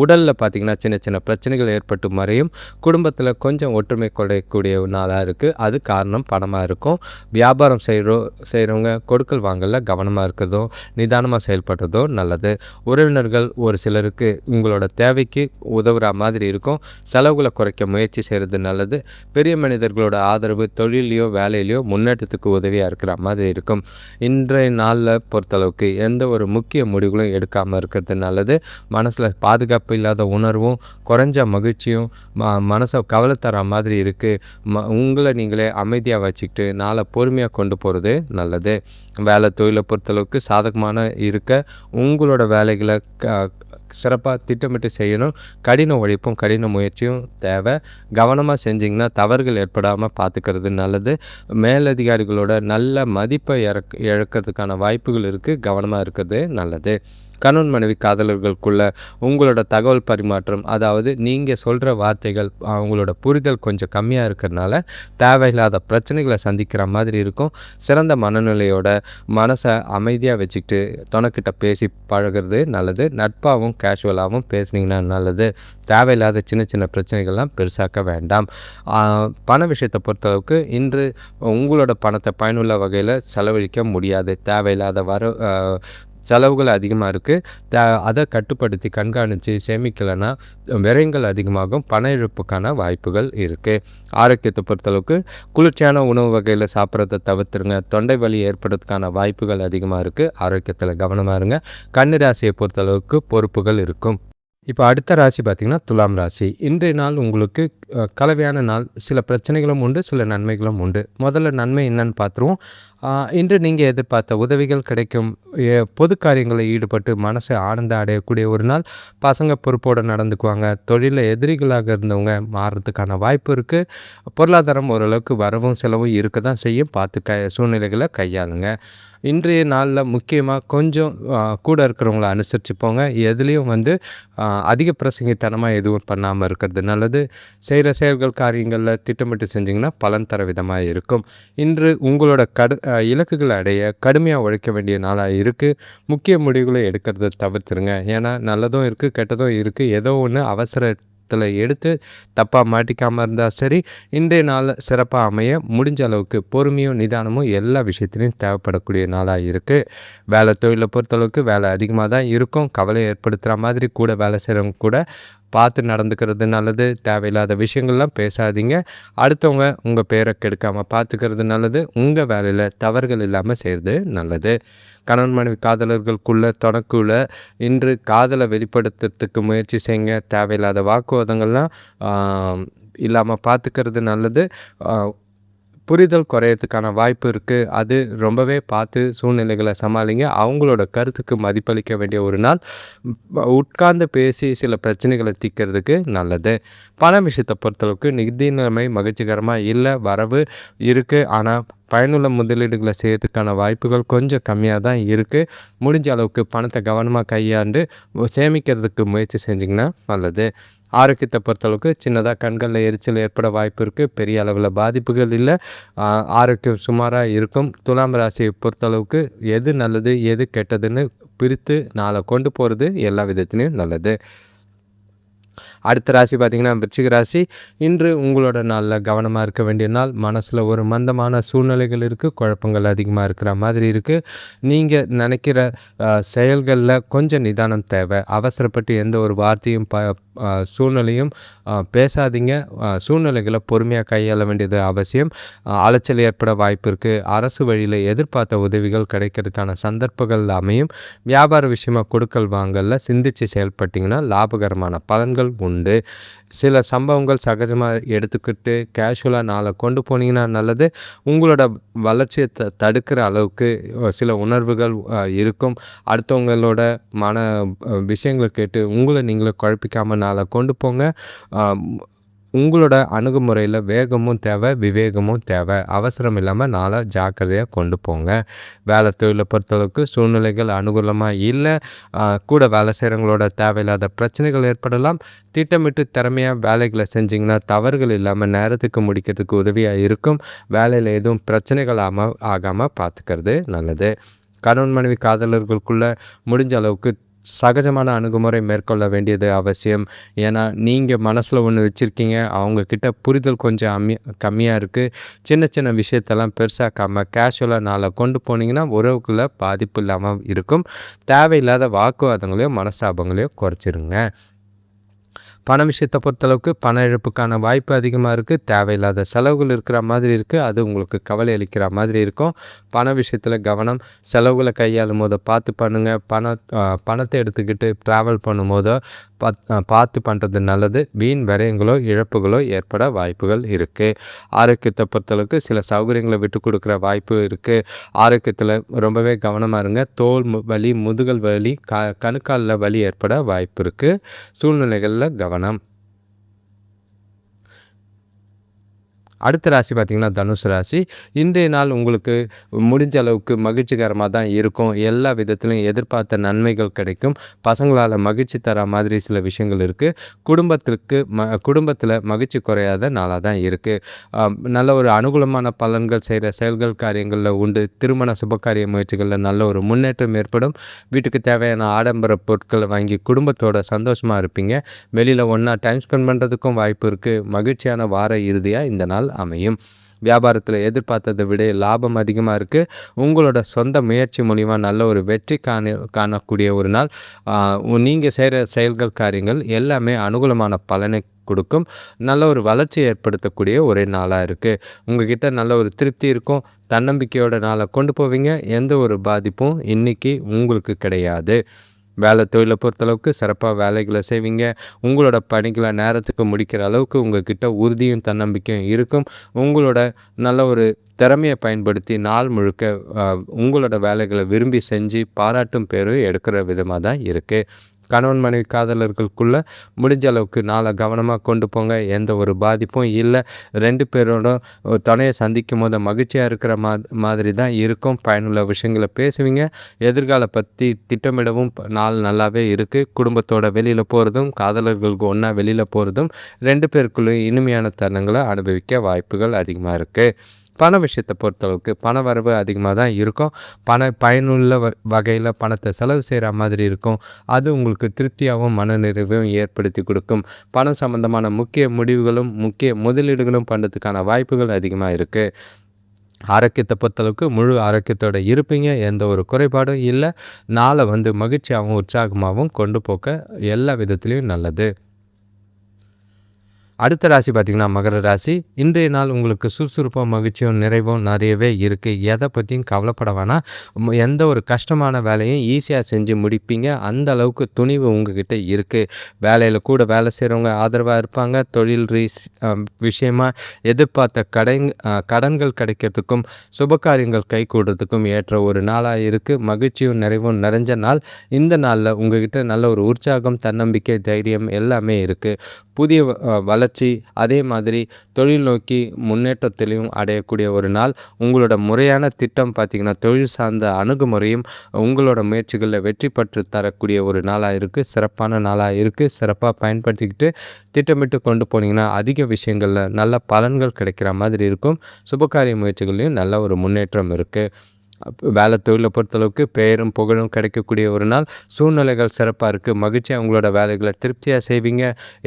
உடலில் பார்த்திங்கன்னா சின்ன சின்ன பிரச்சனைகள் ஏற்பட்டு மறையும். குடும்பத்தில் கொஞ்சம் ஒற்றுமை குறையக்கூடிய நாளாக இருக்குது அது காரணம் பணமாக இருக்கும். வியாபாரம் செய்கிறோம் செய்கிறவங்க கொடுக்கல் வாங்கல கவனமாக இருக்கிறதோ நிதானமாக செயல்படுறதோ நல்லது. உறவினர்கள் ஒரு சிலருக்கு உங்களோட தேவைக்கு உதவுற மாதிரி இருக்கும். செலவுகளை குறைக்க முயற்சி செய்கிறது நல்லது. பெரிய மனிதர்களோட ஆதரவு தொழிலையோ வேலையிலையோ முன்னேற்றத்துக்கு உதவியாக இருக்கிற மாதிரி இருக்கும். இன்றைய நாளில் பொறுத்தளவுக்கு எந்த ஒரு முக்கிய முடிவுகளும் எடுக்காமல் இருக்கிறது நல்லது. மனசில் பாதுகாப்பு இல்லாத உணர்வும் குறைஞ்ச மகிழ்ச்சியும் ம மனசை கவலை தர மாதிரி இருக்குது ம உங்களை நீங்களே அமைதியாக வச்சுக்கிட்டு நாளை பொறுமையாக கொண்டு போகிறது நல்லது. வேலை தொழிலை பொறுத்தளவுக்கு சாதகமான இருக்க உங்களோட வேலைகளை க சிறப்பாக திட்டமிட்டு செய்யணும். கடின உழைப்பும் கடின முயற்சியும் தேவை. கவனமாக செஞ்சிங்கன்னா தவறுகள் ஏற்படாமல் பார்த்துக்கிறது நல்லது. மேலதிகாரிகளோட நல்ல மதிப்பை இறக் இழக்கிறதுக்கான வாய்ப்புகள் இருக்குது கவனமாக இருக்கிறது நல்லது. கணவன் மனைவி காதலர்களுக்குள்ள உங்களோட தகவல் பரிமாற்றம் அதாவது நீங்கள் சொல்கிற வார்த்தைகள் அவங்களோட புரிதல் கொஞ்சம் கம்மியாக இருக்கிறதுனால தேவையில்லாத பிரச்சனைகளை சந்திக்கிற மாதிரி இருக்கும். சிறந்த மனநிலையோட மனசை அமைதியாக வச்சுக்கிட்டு தொணக்கிட்ட பேசி பழகிறது நல்லது. நட்பாகவும் கேஷுவலாகவும் பேசுனீங்கன்னா நல்லது. தேவையில்லாத சின்ன சின்ன பிரச்சனைகள்லாம் பெருசாக்க வேண்டாம். பண விஷயத்தை பொறுத்தளவுக்கு இன்று உங்களோட பணத்தை பயனுள்ள வகையில் செலவழிக்க முடியாது. தேவையில்லாத வர செலவுகள் அதிகமாக இருக்குது த அதை கட்டுப்படுத்தி கண்காணித்து சேமிக்கலைன்னா விரயங்கள் அதிகமாகும் பண இழப்புக்கான வாய்ப்புகள் இருக்குது ஆரோக்கியத்தை பொறுத்தளவுக்கு குளிர்ச்சியான உணவு வகையில் சாப்பிட்றத தவிர்த்துருங்க. தொண்டை வலி ஏற்படுறதுக்கான வாய்ப்புகள் அதிகமாக இருக்குது ஆரோக்கியத்தில் கவனமாக இருங்க. கன்னிராசியை பொறுத்தளவுக்கு பொறுப்புகள் இருக்கும். இப்போ அடுத்த ராசி பார்த்திங்கன்னா துலாம் ராசி. இன்றைய நாள் உங்களுக்கு கலவையான நாள். சில பிரச்சனைகளும் உண்டு சில நன்மைகளும் உண்டு. முதல்ல நன்மை என்னன்னு பார்த்துருவோம். இன்று நீங்கள் எதிர்பார்த்த உதவிகள் கிடைக்கும். பொது காரியங்களில் ஈடுபட்டு மனசை ஆனந்த அடையக்கூடிய ஒரு நாள். பசங்க பொறுப்போடு நடந்துக்குவாங்க. தொழிலில் எதிரிகளாக இருந்தவங்க மாறுறதுக்கான வாய்ப்பு இருக்குது பொருளாதாரம் ஓரளவுக்கு வரவும் செலவும் இருக்க தான் செய்யும். பார்த்து க சூழ்நிலைகளை கையாளுங்க. இன்றைய நாளில் முக்கியமாக கொஞ்சம் கூட இருக்கிறவங்கள அனுசரித்து போங்க எதுலேயும் வந்து அதிக பிரசங்கித்தனமாக எதுவும் பண்ணாமல் இருக்கிறது நல்லது. செய்கிற செயல்கள் காரியங்களில் திட்டமிட்டு செஞ்சிங்கன்னா பலன் தர விதமாக இருக்கும். இன்று உங்களோட கடு இலக்குகளை அடைய கடுமையாக உழைக்க வேண்டிய நாளாக இருக்குது முக்கிய முடிவுகளை எடுக்கிறத தவிர்த்துருங்க. ஏன்னா நல்லதும் இருக்குது கெட்டதும் இருக்குது ஏதோ ஒன்று அவசர எடுத்து தப்பாக மாட்டிக்காமல் இருந்தால் சரி இன்றைய நாள் சிறப்பாக அமைய முடிஞ்ச அளவுக்கு பொறுமையும் நிதானமும் எல்லா விஷயத்துலையும் தேவைப்படக்கூடிய நாளாக இருக்குது வேலை தொழிலை பொறுத்தளவுக்கு வேலை அதிகமாக தான் இருக்கும். கவலை ஏற்படுத்துகிற மாதிரி கூட வேலை செய்கிறவங்க கூட பார்த்து நடந்துக்கிறது நல்லது. தேவையில்லாத விஷயங்கள்லாம் பேசாதீங்க. அடுத்தவங்க உங்கள் பேரை கெடுக்காமல் பார்த்துக்கிறது நல்லது. உங்கள் வேலையில் தவறுகள் இல்லாமல் செய்கிறது நல்லது. கணவன் மனைவி காதலர்களுக்குள்ள தொடக்குள்ள இன்று காதலை வெளிப்படுத்துறதுக்கு முயற்சி செய்யுங்க. தேவையில்லாத வாக்குவாதங்கள்லாம் இல்லாமல் பார்த்துக்கிறது நல்லது. புரிதல் குறையறதுக்கான வாய்ப்பு இருக்குது அது ரொம்பவே பார்த்து சூழ்நிலைகளை சமாளிங்க. அவங்களோட கருத்துக்கு மதிப்பளிக்க வேண்டிய ஒரு நாள். உட்கார்ந்து பேசி சில பிரச்சனைகளை தீர்க்கிறதுக்கு நல்லது. பண விஷயத்தை பொறுத்தளவுக்கு நிதி நிலைமை மகிழ்ச்சிகரமாக இல்லை வரவு இருக்குது ஆனால் பயனுள்ள முதலீடுகளை செய்யறதுக்கான வாய்ப்புகள் கொஞ்சம் கம்மியாக தான் இருக்குது முடிஞ்ச அளவுக்கு பணத்தை கவனமாக கையாண்டு சேமிக்கிறதுக்கு முயற்சி செஞ்சிங்கன்னா நல்லது. ஆரோக்கியத்தை பொறுத்தளவுக்கு சின்னதாக கண்களில் எரிச்சல் ஏற்பட வாய்ப்பு இருக்குது பெரிய அளவில் பாதிப்புகள் இல்லை. ஆரோக்கியம் சுமாராக இருக்கும். துலாம் ராசியை பொறுத்தளவுக்கு எது நல்லது எது கெட்டதுன்னு பிரித்து நாளை கொண்டு போகிறது எல்லா விதத்துலேயும் நல்லது. அடுத்த ராசி பார்த்திங்கன்னா விருச்சிக ராசி. இன்று உங்களோட நாளில் கவனமாக இருக்க வேண்டிய நாள் மனசில் ஒரு மந்தமான சூழ்நிலைகள் இருக்குது குழப்பங்கள் அதிகமாக இருக்கிற மாதிரி இருக்குது நீங்கள் நினைக்கிற செயல்களில் கொஞ்சம் நிதானம் தேவை. அவசரப்பட்டு எந்த ஒரு வார்த்தையும் ப சூழ்நிலையும் பேசாதீங்க. சூழ்நிலைகளை பொறுமையாக கையாள வேண்டியது அவசியம். அலைச்சல் ஏற்பட வாய்ப்பு இருக்குது அரசு வழியில் எதிர்பார்த்த உதவிகள் கிடைக்கிறதுக்கான சந்தர்ப்பங்கள் அமையும். வியாபார விஷயமாக கொடுக்கல் வாங்கலில். சிந்தித்து செயல்பட்டிங்கன்னா லாபகரமான பலன்கள் உண்டு. சில சம்பவங்கள் சகஜமாக எடுத்துக்கிட்டு கேஷுவலாக நாளை கொண்டு போனீங்கன்னா நல்லது. உங்களோட வளர்ச்சியை த தடுக்கிற அளவுக்கு சில உணர்வுகள் இருக்கும். அடுத்தவங்களோட மன விஷயங்களை கேட்டு உங்களை நீங்களே குழப்பிக்காமல் நாளை கொண்டு போங்க. உங்களோட அணுகுமுறையில் வேகமும் தேவை விவேகமும் தேவை. அவசரம் இல்லாமல் நாளை ஜாக்கிரதையாக கொண்டு போங்க. வேலை தொழிலை பொறுத்தளவுக்கு சூழ்நிலைகள் அனுகூலமாக இல்லை. கூட வேலை செய்கிறவங்களோட தேவையில்லாத பிரச்சனைகள் ஏற்படலாம். திட்டமிட்டு திறமையாக வேலைகளை செஞ்சிங்கன்னா தவறுகள் இல்லாமல் நேரத்துக்கு முடிக்கிறதுக்கு உதவியாக இருக்கும். வேலையில் எதுவும் பிரச்சனைகள் ஆகாமல் ஆகாமல் பார்த்துக்கிறது நல்லது. கணவன் மனைவி காதலர்களுக்குள்ளே முடிஞ்ச அளவுக்கு சகஜமான அணுகுமுறை மேற்கொள்ள வேண்டியது அவசியம். ஏன்னா நீங்கள் மனசில் ஒன்று வச்சுருக்கீங்க. அவங்கக்கிட்ட புரிதல் கொஞ்சம் அம்மி கம்மியாக இருக்குது சின்ன சின்ன விஷயத்தெல்லாம் பெருசாக்காமல் கேஷுவலாக நாளை கொண்டு போனீங்கன்னா உறவுக்குள்ளே பாதிப்பு இல்லாமல் இருக்கும். தேவையில்லாத வாக்குவாதங்களையும் மனஸ்தாபங்களையும் குறைச்சிருங்க. பண விஷயத்தை பொறுத்தளவுக்கு பண இழப்புக்கான வாய்ப்பு அதிகமாக இருக்குது தேவையில்லாத செலவுகள் இருக்கிற மாதிரி இருக்குது அது உங்களுக்கு கவலை அளிக்கிற மாதிரி இருக்கும். பண விஷயத்தில் கவனம். செலவுகளை கையாளும் போதை பார்த்து பண்ணுங்கள் பண பணத்தை எடுத்துக்கிட்டு ட்ராவல் பண்ணும் போதோ பார்த்து பண்ணுறது நல்லது. வீண் விரயங்களோ இழப்புகளோ ஏற்பட வாய்ப்புகள் இருக்குது ஆரோக்கியத்தை பொறுத்தளவுக்கு சில சௌகரியங்களை விட்டு கொடுக்குற வாய்ப்பு இருக்குது ஆரோக்கியத்தில் ரொம்பவே கவனமாக இருங்க. தோல் வலி முதுகல் வலி க கணுக்காலில் வலி ஏற்பட வாய்ப்பு இருக்குது சூழ்நிலைகளில் கவனம் பணம் அடுத்த ராசி பார்த்திங்கன்னா தனுசு ராசி. இன்றைய நாள் உங்களுக்கு முடிஞ்ச அளவுக்கு மகிழ்ச்சிகரமாக தான் இருக்கும். எல்லா விதத்துலையும் எதிர்பார்த்த நன்மைகள் கிடைக்கும். பசங்களால் மகிழ்ச்சி தர மாதிரி சில விஷயங்கள் இருக்குது குடும்பத்திற்கு ம குடும்பத்தில் மகிழ்ச்சி குறையாத நாளாக தான் இருக்குது நல்ல ஒரு அனுகூலமான பலன்கள் செய்கிற செயல்கள் காரியங்களில் உண்டு. திருமண சுபகாரிய முயற்சிகளில் நல்ல ஒரு முன்னேற்றம் ஏற்படும். வீட்டுக்கு தேவையான ஆடம்பர பொருட்களை வாங்கி குடும்பத்தோட சந்தோஷமாக இருப்பீங்க. வெளியில் ஒன்றா டைம் ஸ்பெண்ட் பண்ணுறதுக்கும் வாய்ப்பு இருக்குது மகிழ்ச்சியான வார இறுதியாக இந்த நாள் அமையும். வியாபாரத்தில் எதிர்பார்த்ததை விட லாபம் அதிகமாக இருக்குது உங்களோட சொந்த முயற்சி மூலிமா நல்ல ஒரு வெற்றி காண காணக்கூடிய ஒரு நாள். நீங்கள் செய்கிற செயல்கள் காரியங்கள் எல்லாமே அனுகூலமான பலனை கொடுக்கும். நல்ல ஒரு வளர்ச்சி ஏற்படுத்தக்கூடிய ஒரே நாளாக இருக்குது உங்ககிட்ட நல்ல ஒரு திருப்தி இருக்கும். தன்னம்பிக்கையோட நாளை கொண்டு போவீங்க. எந்த ஒரு பாதிப்பும் இன்றைக்கி உங்களுக்கு கிடையாது. வேலை தொழிலை பொறுத்தளவுக்கு சிறப்பாக வேலைகளை செய்வீங்க. உங்களோட பணிகளை நேரத்துக்கு முடிக்கிற அளவுக்கு உங்ககிட்ட உறுதியும் தன்னம்பிக்கையும் இருக்கும். உங்களோட நல்ல ஒரு திறமையை பயன்படுத்தி நாள் முழுக்க உங்களோட வேலைகளை விரும்பி செஞ்சு பாராட்டும் பேரும் எடுக்கிற விதமாக தான் இருக்குது கணவன் மனைவி காதலர்களுக்குள்ளே முடிஞ்ச அளவுக்கு நாளை கவனமாக கொண்டு போங்க. எந்த ஒரு பாதிப்பும் இல்லை. ரெண்டு பேரோட துணையை சந்திக்கும் போது மகிழ்ச்சியாக இருக்கிற மா மாதிரி தான் இருக்கும். பயனுள்ள விஷயங்களை பேசுவீங்க. எதிர்கால பற்றி திட்டமிடவும் நாள் நல்லாவே இருக்குது குடும்பத்தோட வெளியில் போகிறதும் காதலர்களுக்கு ஒன்றா வெளியில் போகிறதும் ரெண்டு பேருக்குள்ளே இனிமையான தருணங்களை அனுபவிக்க வாய்ப்புகள் அதிகமாக இருக்குது பண விஷயத்தை பொறுத்தளவுக்கு பண வரவு அதிகமாக தான் இருக்கும். பண பயனுள்ள வகையில் பணத்தை செலவு செய்கிற மாதிரி இருக்கும். அது உங்களுக்கு திருப்தியாகவும் மனநிறைவையும் ஏற்படுத்தி கொடுக்கும். பணம் சம்மந்தமான முக்கிய முடிவுகளும் முக்கிய முதலீடுகளும் பண்ணுறதுக்கான வாய்ப்புகள் அதிகமாக இருக்குது ஆரோக்கியத்தை பொறுத்தளவுக்கு முழு ஆரோக்கியத்தோடு இருப்பீங்க. எந்த ஒரு குறைபாடும் இல்லை. நாளை வந்து மகிழ்ச்சியாகவும் உற்சாகமாகவும் கொண்டு போக்க எல்லா விதத்துலேயும் நல்லது. அடுத்த ராசி பார்த்திங்கன்னா மகர ராசி. இன்றைய நாள் உங்களுக்கு சுறுசுறுப்பும் மகிழ்ச்சியும் நிறைவும் நிறையவே இருக்குது எதை பற்றியும் கவலைப்பட வேணாம். எந்த ஒரு கஷ்டமான வேலையும் ஈஸியாக செஞ்சு முடிப்பீங்க. அந்த அளவுக்கு துணிவு உங்ககிட்ட இருக்குது வேலையில் கூட வேலை செய்கிறவங்க ஆதரவாக இருப்பாங்க. தொழில் ரீஸ் விஷயமாக எதிர்பார்த்த கடை கடன்கள் கிடைக்கிறதுக்கும் சுபகாரியங்கள் கை கூடுறதுக்கும் ஏற்ற ஒரு நாளாக இருக்குது மகிழ்ச்சியும் நிறைவும் நிறைஞ்ச நாள். இந்த நாளில் உங்ககிட்ட நல்ல ஒரு உற்சாகம் தன்னம்பிக்கை தைரியம் எல்லாமே இருக்குது புதிய வளர்ச்சி அதே மாதிரி தொழில் நோக்கி முன்னேற்றத்திலையும் அடையக்கூடிய ஒரு நாள். உங்களோட முறையான திட்டம் பார்த்திங்கன்னா தொழில் சார்ந்த அணுகுமுறையும் உங்களோட முயற்சிகளில் வெற்றி பெற்று தரக்கூடிய ஒரு நாளாக இருக்குது சிறப்பான நாளாக இருக்குது சிறப்பாக பயன்படுத்திக்கிட்டு திட்டமிட்டு கொண்டு போனீங்கன்னா அதிக விஷயங்களில் நல்ல பலன்கள் கிடைக்கிற மாதிரி இருக்கும். சுபகாரிய முயற்சிகள்லையும் நல்ல ஒரு முன்னேற்றம் இருக்குது வேலை தொழிலை பொறுத்தளவுக்கு பெயரும் புகழும் கிடைக்கக்கூடிய ஒரு நாள். சூழ்நிலைகள் சிறப்பாக இருக்குது மகிழ்ச்சியாக உங்களோட வேலைகளை திருப்தியாக செய்வீங்க.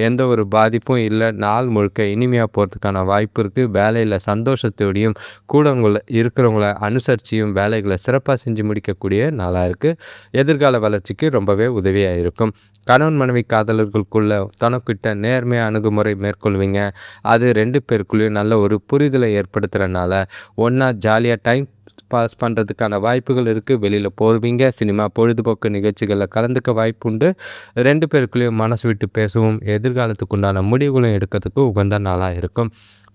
எந்த ஒரு பாதிப்பும் இல்லை. நாள் முழுக்க இனிமையாக போகிறதுக்கான வாய்ப்பு இருக்குது வேலையில் சந்தோஷத்தோடையும் கூட உங்களை இருக்கிறவங்கள அனுசரிச்சியும் வேலைகளை சிறப்பாக செஞ்சு முடிக்கக்கூடிய நாளாக இருக்குது எதிர்கால வளர்ச்சிக்கு ரொம்பவே உதவியாக இருக்கும். கணவன் மனைவி காதலர்களுக்குள்ள தனக்கிட்ட நேர்மையாக அணுகுமுறை மேற்கொள்வீங்க. அது ரெண்டு பேருக்குள்ளேயும் நல்ல ஒரு புரிதலை ஏற்படுத்துகிறனால ஒன்றா ஜாலியாக டைம் பாஸ் பண்ணுறதுக்கான வாய்ப்புகள் இருக்குது வெளியில் போவீங்க. சினிமா பொழுதுபோக்கு நிகழ்ச்சிகளில் கலந்துக்க வாய்ப்பு உண்டு ரெண்டு பேருக்குள்ளேயும் மனசு விட்டு பேசவும் எதிர்காலத்துக்கு உண்டான முடிவுகளும் எடுக்கிறதுக்கு உகந்த நாளாக இருக்கும்.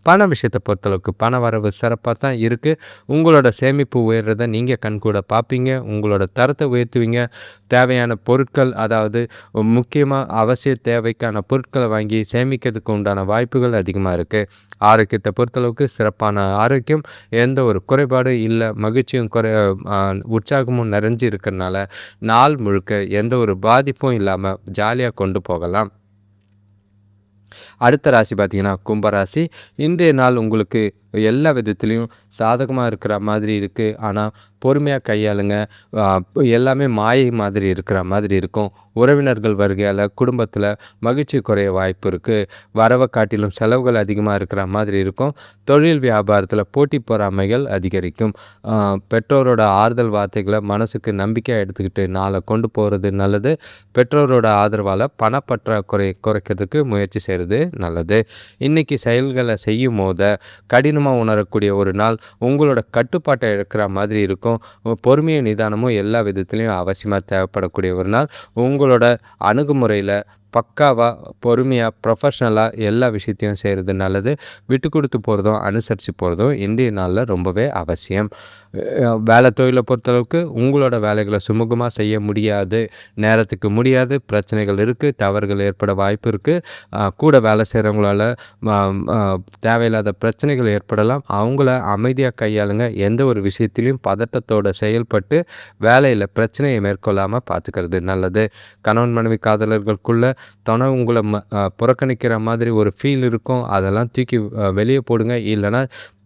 பண விஷயத்தை பொறுத்தளவுக்கு பண வரவு சிறப்பாக தான் இருக்குது உங்களோட சேமிப்பு உயர்றதை நீங்கள் கண்கூட பார்ப்பீங்க உங்களோட தரத்தை உயர்த்துவீங்க. தேவையான பொருட்கள் அதாவது முக்கியமாக அவசிய தேவைக்கான பொருட்களை வாங்கி சேமிக்கிறதுக்கு உண்டான வாய்ப்புகள் அதிகமாக இருக்குது ஆரோக்கியத்தை பொறுத்தளவுக்கு சிறப்பான ஆரோக்கியம். எந்த ஒரு குறைபாடும் இல்லை மகிழ்ச்சியும் குறை உற்சாகமும் நிறைஞ்சு இருக்கிறனால நாள் முழுக்க எந்த ஒரு பாதிப்பும் இல்லாமல் ஜாலியாக கொண்டு போகலாம். அடுத்த ராசி பார்த்தீங்கன்னா கும்பராசி. இன்றைய நாள் உங்களுக்கு எல்லா விதத்துலேயும் சாதகமாக இருக்கிற மாதிரி இருக்குது ஆனால் பொறுமையாக கையாளுங்க. எல்லாமே மாயை மாதிரி இருக்கிற மாதிரி இருக்கும். உறவினர்கள் வருகையால் குடும்பத்தில் மகிழ்ச்சி குறைய வாய்ப்பு இருக்குது வரவை காட்டிலும் செலவுகள் அதிகமாக இருக்கிற மாதிரி இருக்கும். தொழில் வியாபாரத்தில் போட்டி பொறாமைகள் அதிகரிக்கும். பெற்றோரோட ஆறுதல் வார்த்தைகளை மனசுக்கு நம்பிக்கையாக எடுத்துக்கிட்டு நாளை கொண்டு போகிறது நல்லது. பெற்றோரோட ஆதரவால் பணப்பற்றாக்குறை குறைக்கிறதுக்கு முயற்சி செய்கிறது நல்லது. இன்றைக்கி செயல்களை செய்யும் போத கடினமாக உணரக்கூடிய ஒரு நாள் உங்களோட கட்டுப்பாட்டை இருக்கிற மாதிரி இருக்கும். பொறுமையும் நிதானமும் எல்லா விதத்துலேயும் அவசியமாக தேவைப்படக்கூடிய ஒரு நாள். உங்களோட அணுகுமுறையில் பக்காவாக பொறுமையாக ப்ரொஃபஷ்னலாக எல்லா விஷயத்தையும் செய்கிறது நல்லது. விட்டு கொடுத்து போகிறதும் அனுசரித்து போகிறதும் இந்திய நாளில் ரொம்பவே அவசியம். வேலை தொழிலை பொறுத்தளவுக்கு உங்களோட வேலைகளை சுமூகமாக செய்ய முடியாது. நேரத்துக்கு முடியாது பிரச்சனைகள் இருக்குது தவறுகள் ஏற்பட வாய்ப்பு இருக்குது கூட வேலை செய்கிறவங்களால தேவையில்லாத பிரச்சனைகள் ஏற்படலாம். அவங்கள அமைதியாக கையாளுங்க. எந்த ஒரு விஷயத்திலையும் பதட்டத்தோடு செயல்பட்டு வேலையில் பிரச்சனையை மேற்கொள்ளாமல் பார்த்துக்கிறது நல்லது. கணவன் மனைவி காதலர்களுக்குள்ள துணை உங்களை ம புறக்கணிக்கிற மாதிரி ஒரு ஃபீல் இருக்கும். அதெல்லாம் தூக்கி வெளியே போடுங்க. இல்லைன்னா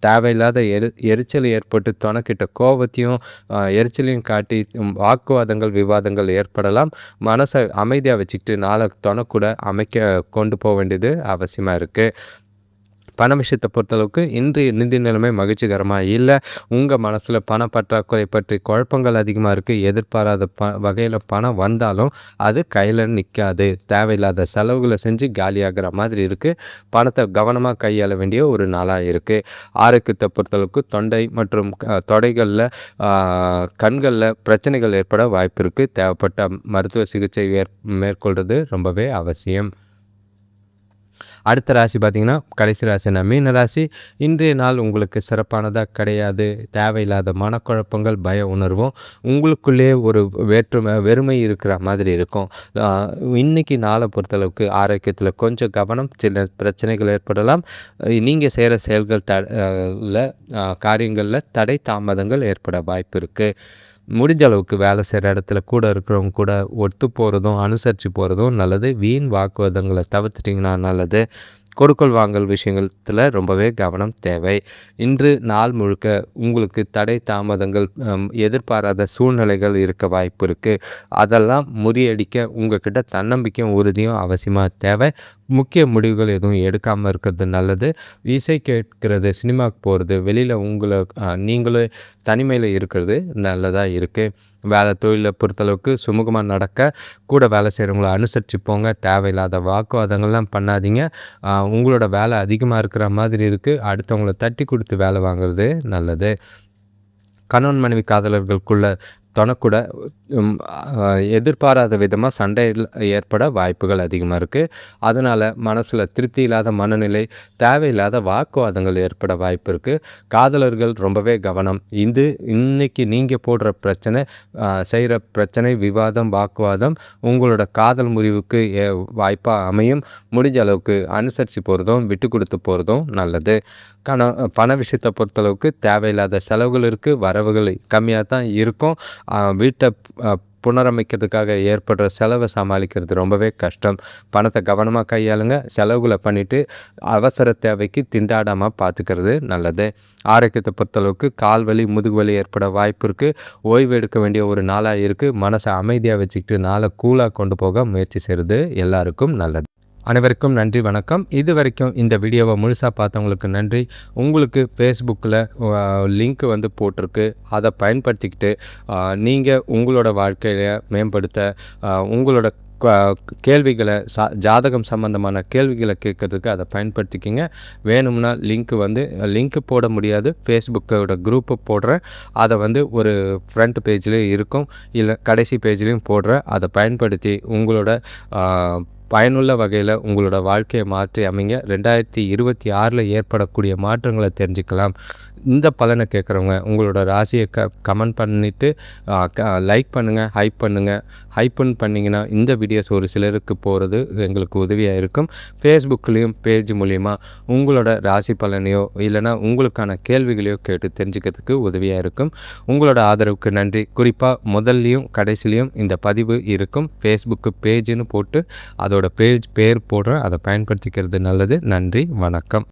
தேவையில்லாத எரி எரிச்சல் ஏற்பட்டு துணைக்கிட்ட கோபத்தையும் எரிச்சலையும் காட்டி வாக்குவாதங்கள் விவாதங்கள் ஏற்படலாம். மனசை அமைதியாக வச்சுக்கிட்டு நாளை துணை கூட அமைக்க கொண்டு போக வேண்டியது அவசியமாக இருக்குது பண விஷயத்தை பொறுத்தளவுக்கு இன்றைய நிதி நிலைமை மகிழ்ச்சிகரமாக இல்லை. உங்கள் மனசில் பண பற்றாக்குறை பற்றி குழப்பங்கள் அதிகமாக இருக்குது எதிர்பாராத ப வகையில் பணம் வந்தாலும் அது கையில் நிற்காது தேவையில்லாத செலவுகளை செஞ்சு காலியாகிற மாதிரி இருக்குது பணத்தை கவனமாக கையாள வேண்டிய ஒரு நாளாக இருக்குது ஆரோக்கியத்தை பொறுத்தளவுக்கு தொண்டை மற்றும் தொடைகளில் கண்களில் பிரச்சனைகள் ஏற்பட வாய்ப்பு இருக்குது தேவைப்பட்ட மருத்துவ சிகிச்சை ஏற் மேற்கொள்வது ரொம்பவே அவசியம். அடுத்த ராசி பார்த்திங்கன்னா கடைசி ராசினா மீன ராசி. இன்றைய நாள் உங்களுக்கு சிறப்பானதாக கிடையாது. தேவையில்லாத மனக்குழப்பங்கள் பய உணர்வும் உங்களுக்குள்ளே ஒரு வேற்றுமை வெறுமை இருக்கிற மாதிரி இருக்கும். இன்றைக்கி நாளை பொறுத்தளவுக்கு ஆரோக்கியத்தில் கொஞ்சம் கவனம் சில பிரச்சனைகள் ஏற்படலாம். நீங்கள் செய்கிற செயல்கள் த காரியங்களில் தடை தாமதங்கள் ஏற்பட வாய்ப்பு இருக்குது முடிஞ்ச அளவுக்கு வேலை செய்கிற இடத்துல கூட இருக்கிறவங்க கூட ஒத்து போகிறதும் அனுசரித்து போகிறதும் நல்லது. வீண் வாக்குவாதங்களை தவிர்த்துட்டிங்கன்னா நல்லது. கொடுக்கல் வாங்கல் விஷயங்களில் ரொம்பவே கவனம் தேவை. இன்று நாள் முழுக்க உங்களுக்கு தடை தாமதங்கள் எதிர்பாராத சூழ்நிலைகள் இருக்க வாய்ப்பு இருக்குது அதெல்லாம் முறியடிக்க உங்ககிட்ட தன்னம்பிக்கையும் உறுதியும் அவசியமாக தேவை. முக்கிய முடிவுகள் எதுவும் எடுக்காமல் இருக்கிறது நல்லது. இசை கேட்கிறது சினிமாவுக்கு போகிறது வெளியில் உங்களை நீங்களே தனிமையில் இருக்கிறது நல்லதாக இருக்குது வேலை தொழிலை பொறுத்தளவுக்கு சுமூகமாக நடக்க கூட வேலை செய்கிறவங்கள அனுசரித்து போங்க தேவையில்லாத வாக்குவாதங்கள்லாம் பண்ணாதீங்க. உங்களோட வேலை அதிகமாக இருக்கிற மாதிரி இருக்குது அடுத்தவங்கள தட்டி கொடுத்து வேலை வாங்குறது நல்லது. கணவன் மனைவி காதலர்களுக்குள்ள தொணக்கூட எதிர்பாராத விதமாக சண்டையில் ஏற்பட வாய்ப்புகள் அதிகமாக இருக்குது அதனால் மனசில் திருப்தி இல்லாத மனநிலை தேவையில்லாத வாக்குவாதங்கள் ஏற்பட வாய்ப்பு இருக்குது காதலர்கள் ரொம்பவே கவனம். இது இன்றைக்கி நீங்கள் போடுற பிரச்சனை செய்கிற பிரச்சனை விவாதம் வாக்குவாதம் உங்களோட காதல் முறிவுக்கு வாய்ப்பாக அமையும். முடிஞ்ச அளவுக்கு அனுசரித்து போகிறதும் விட்டு கொடுத்து போகிறதும் நல்லது. கண பண விஷயத்தை பொறுத்தளவுக்கு தேவையில்லாத செலவுகள் இருக்குது வரவுகள் கம்மியாக தான் இருக்கும் வீட்டை புனரமைக்கிறதுக்காக ஏற்படுற செலவை சமாளிக்கிறது ரொம்பவே கஷ்டம். பணத்தை கவனமாக கையாளுங்க. செலவுகளை பண்ணிவிட்டு அவசர தேவைக்கு திண்டாடாமல் பார்த்துக்கிறது நல்லது. ஆரோக்கியத்தை பொறுத்தளவுக்கு கால் வலி முதுகு வலி ஏற்பட வாய்ப்பு இருக்குது ஓய்வு எடுக்க வேண்டிய ஒரு நாளாக இருக்குது மனசை அமைதியாக வச்சுக்கிட்டு நாளை கூலாக கொண்டு போக முயற்சி செய்கிறது எல்லாருக்கும் நல்லது. அனைவருக்கும் நன்றி வணக்கம். இது வரைக்கும் இந்த வீடியோவை முழுசாக பார்த்தவங்களுக்கு நன்றி. உங்களுக்கு ஃபேஸ்புக்கில் லிங்க் வந்து போட்டிருக்கு. அதை பயன்படுத்திக்கிட்டு நீங்கள் உங்களோட வாழ்க்கையை மேம்படுத்த உங்களோட கேள்விகளை சா ஜாதகம் சம்மந்தமான கேள்விகளை கேட்குறதுக்கு அதை பயன்படுத்திக்கிங்க. வேணும்னா லிங்க் வந்து லிங்க்கு போட முடியாது. ஃபேஸ்புக்கோட குரூப்பு போடுறேன் அதை வந்து ஒரு ஃப்ரண்ட் பேஜ்லேயும் இருக்கும். இல்லை கடைசி பேஜ்லேயும் போடுறேன் அதை பயன்படுத்தி உங்களோட பயனுள்ள வகையில் உங்களோட வாழ்க்கையை மாற்றி அமைங்க. ரெண்டாயிரத்தி இருபத்தி ஆறில் ஏற்படக்கூடிய மாற்றங்களை தெரிஞ்சுக்கலாம். இந்த பலனை கேட்குறவங்க உங்களோட ராசியை க கமெண்ட் பண்ணிவிட்டு லைக் பண்ணுங்கள் ஹைப் பண்ணுங்கள் ஹைப்புன்னு பண்ணிங்கன்னா இந்த வீடியோஸ் ஒரு சிலருக்கு போகிறது எங்களுக்கு உதவியாக இருக்கும். ஃபேஸ்புக்லேயும் பேஜ் மூலிமா உங்களோட ராசி பலனையோ இல்லைனா உங்களுக்கான கேள்விகளையோ கேட்டு தெரிஞ்சுக்கிறதுக்கு உதவியாக இருக்கும். உங்களோட ஆதரவுக்கு நன்றி. குறிப்பாக முதல்லையும் கடைசிலையும் இந்த பதிவு இருக்கும். ஃபேஸ்புக்கு பேஜுன்னு போட்டு அதோட பேஜ் பேர் போடுற அதை பயன்படுத்திக்கிறது நல்லது. நன்றி வணக்கம்.